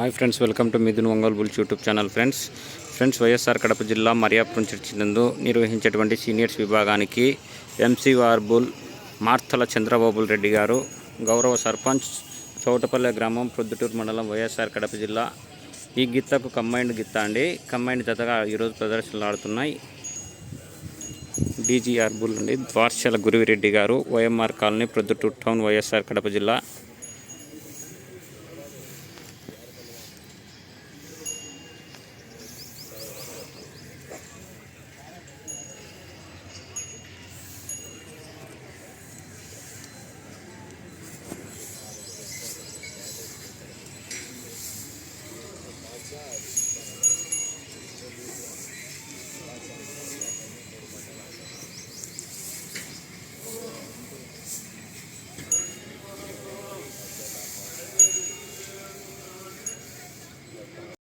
Hi friends welcome to Mithun Ongole bulls YouTube channel friends. Friends YSR Kadapa జిల్లా Maryapuram church నందు నిర్వహించేటువంటి seniors విభాగానికి MCR bull Marthala Chandrababu Reddy గారు గౌరవ సర్పంచ్ చౌటపల్లె గ్రామం ప్రొద్దుటూరు మండలం వైఎస్ఆర్ కడప జిల్లా. ఈ గిత్తకు కంబైండ్ గిత్త అండి. కంబైండ్ జతగా ఈరోజు ప్రదర్శనలు ఆడుతున్నాయి. డీజీఆర్ బుల్ అండి. Dwarchala Guruvireddy garu YMR colony Proddatur town YSR Kadapa జిల్లా.